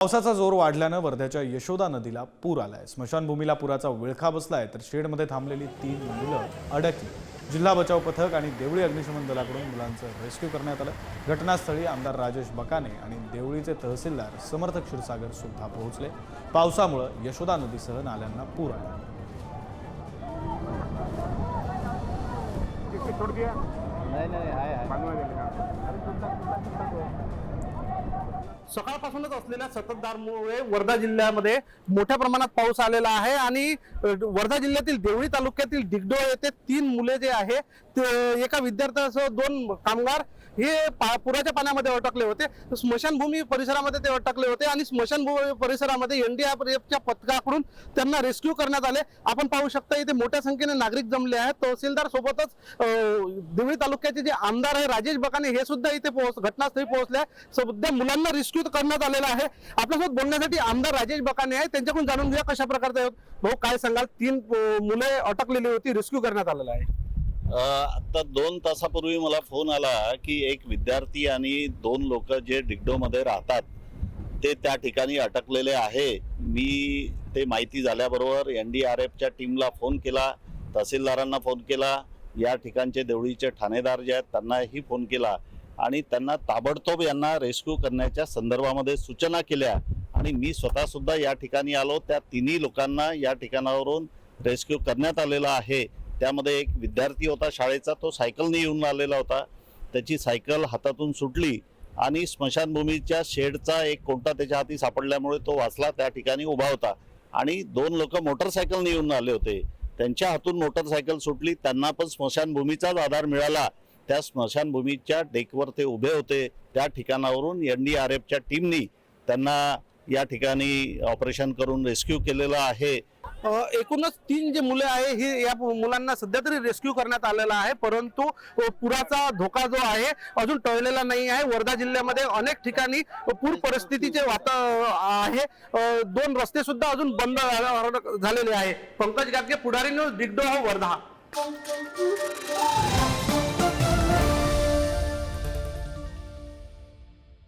पावसाचा जोर वाढल्यानं वर्ध्याच्या यशोदा नदीला पूर आलाय. स्मशानभूमीला पुराचा विळखा बसलाय तर शेडमध्ये थांबलेली तीन मुलं अडकली. जिल्हा बचाव पथक आणि देवळी अग्निशमन दलाकडून मुलांचं रेस्क्यू करण्यात आलं. घटनास्थळी आमदार राजेश बकाने आणि देवळीचे तहसीलदार समर्थ क्षीरसागर सुद्धा पोहोचले. पावसामुळं यशोदा नदीसह नाल्यांना पूर आला. नाही नाही आहे. सकाळपासूनच असलेल्या सततधारमुळे वर्धा जिल्ह्यामध्ये मोठ्या प्रमाणात पाऊस आलेला आहे आणि वर्धा जिल्ह्यातील देवळी तालुक्यातील दिगडोळ येथे तीन मुले जे आहे ते एका विद्यार्थ्यासह दोन कामगार हे पा- पुराच्या पाण्यामध्ये अटकले होते. स्मशानभूमी परिसरामध्ये ते अटकले होते आणि स्मशानभूमी परिसरामध्ये एनडीआरएफच्या पथकाकडून त्यांना रेस्क्यू करण्यात आले. आपण पाहू शकता इथे मोठ्या संख्येने नागरिक जमले आहेत. तहसीलदार सोबतच अ, देवळी तालुक्याचे जे आमदार आहे राजेश बकाने हे सुद्धा इथे पोहोच घटनास्थळी पोहोचले सध्या मुलांना रेस्क्यू करण्यात आलेला आहे. आपल्यासोबत बोलण्यासाठी आमदार राजेश बकाने आहे त्यांच्याकडून जाणून घेऊया कशा प्रकारचे भाऊ काय सांगाल? तीन मुले अटकलेली होती रेस्क्यू करण्यात आलेला आहे. आता दोन तासापूर्वी मला फोन आला की एक विद्यार्थी आणि दोन लोक जे डिग्डोमध्ये राहतात ते त्या ठिकाणी अटकलेले आहे. मी ते माहिती झाल्याबरोबर एन डी आर एफच्या टीमला फोन केला तहसीलदारांना फोन केला. या ठिकाणचे देवळीचे ठाणेदार जे आहेत त्यांनाही फोन केला आणि त्यांना ताबडतोब यांना रेस्क्यू करण्याच्या संदर्भामध्ये सूचना केल्या आणि मी स्वतः सुद्धा या ठिकाणी आलो. त्या तिन्ही लोकांना या ठिकाणावरून रेस्क्यू करण्यात आलेला आहे. त्यामध्ये एक विद्यार्थी होता शाळेचा तो सायकलने येऊन आलेला होता. त्याची सायकल हातातून सुटली आणि स्मशानभूमीच्या शेडचा एक कोणता त्याच्या हाती सापडल्यामुळे तो वाचला त्या ठिकाणी उभा होता. आणि दोन लोक मोटरसायकलने येऊन आले होते. त्यांच्या हातून मोटरसायकल सुटली त्यांना पण स्मशानभूमीचाच आधार मिळाला. त्या स्मशानभूमीच्या डेकवर ते उभे होते. त्या ठिकाणावरून एन डी आर एफच्या टीमनी त्यांना या ठिकाणी ऑपरेशन करून रेस्क्यू केलेलं आहे. एकूणच तीन जे मुले आहे हे या मुलांना सध्या तरी रेस्क्यू करण्यात आलेला आहे. परंतु पुराचा धोका जो आहे अजून टळलेला नाही आहे. वर्धा जिल्ह्यामध्ये अनेक ठिकाणी पूर परिस्थितीचे वाता आहे. दोन रस्ते सुद्धा अजून बंद झाले- झालेले आहे. पंकज गाडगे पुढारी न्यूज हो वर्धा.